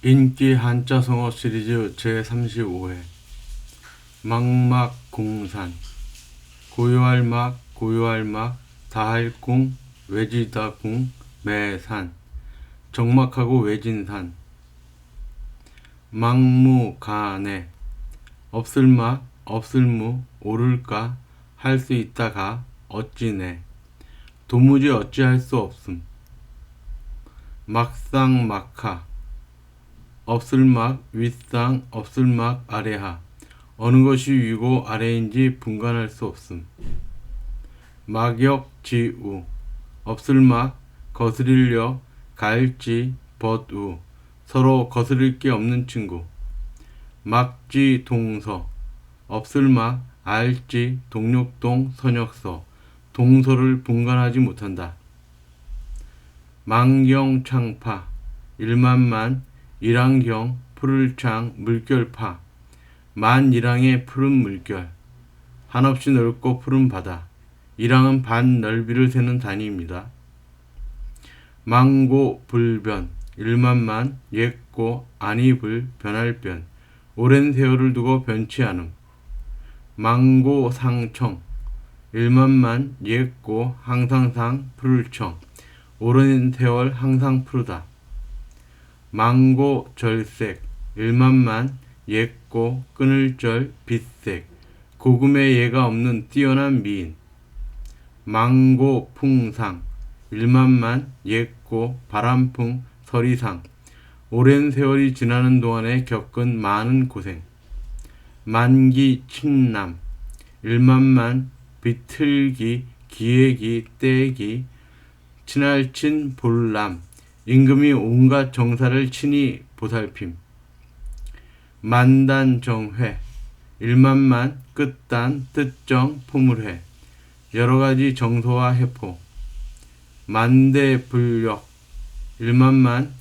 인기 한자 성어 시리즈 제35회. 막막공산. 고요할 막 고요할 막 다할 궁 외지다 궁 매산. 적막하고 외진산. 막무가내 없을 막 없을 무 오를까 할 수 있다가 어찌네 도무지 어찌할 수 없음. 막상막하 없을 막 윗상 없을 막 아래하. 어느 것이 위고 아래인지 분간할 수 없음. 막역지우. 없을 막 거스릴려 갈지 벗우. 서로 거스릴 게 없는 친구. 막지 동서. 없을 막 알지 동력동 선역서. 동서를 분간하지 못한다. 망경창파. 일만만 일항경 푸를창 물결파. 만 일항의 푸른 물결. 한없이 넓고 푸른 바다. 일항은 반 넓이를 세는 단위입니다. 망고 불변. 일만만 옛고 아니불 변할 변. 오랜 세월을 두고 변치 않음. 망고 상청. 일만만 옛고 항상상 푸를청. 오랜 세월 항상 푸르다 망고 절색 일만만 옛고 끊을절 빛색. 고금의 예가 없는 뛰어난 미인. 망고 풍상. 일만만 옛고 바람풍 서리상. 오랜 세월이 지나는 동안에 겪은 많은 고생. 만기 친남. 일만만 비틀기 기획이 떼기. 친할친 볼람 임금이 온갖 정사를 친히 보살핌. 만단정회 일만만 끝단 뜻정 포물회 여러 가지 정소와 해포. 만대불력 일만만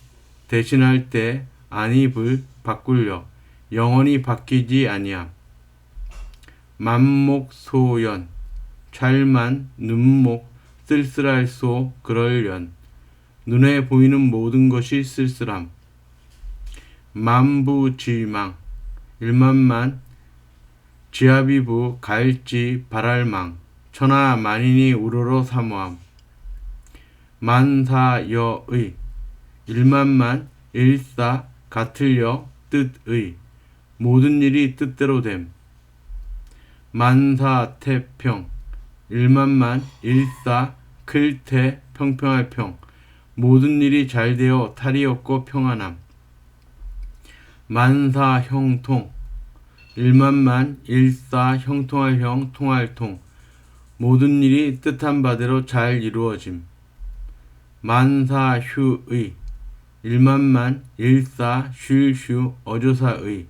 대신할 때 아니불 바꿀력 영원히 바뀌지 아니함. 만목소연 찰만 눈목 쓸쓸할 소 그럴연 눈에 보이는 모든 것이 쓸쓸함. 만부지망 일만만 지하비부 갈지 발할망 천하 만인이 우러러 사모함. 만사여의 일만만 일사 같을여 뜻의 모든 일이 뜻대로 됨. 만사태평 일만만 일사 클태 평평할 평 모든 일이 잘 되어 탈이 없고 평안함. 만사 형통 일만만 일사 형통할 형 통할 통 모든 일이 뜻한 바대로 잘 이루어짐. 만사 휴의 일만만 일사 쉴휴 어조사의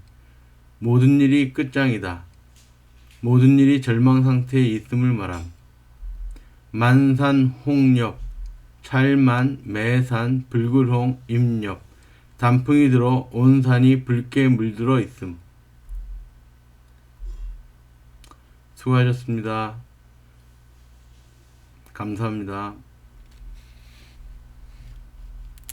모든 일이 끝장이다. 모든 일이 절망 상태에 있음을 말함. 만산 홍엽 찰만, 매산, 불굴홍, 임엽, 단풍이 들어 온 산이 붉게 물들어 있음. 수고하셨습니다. 감사합니다.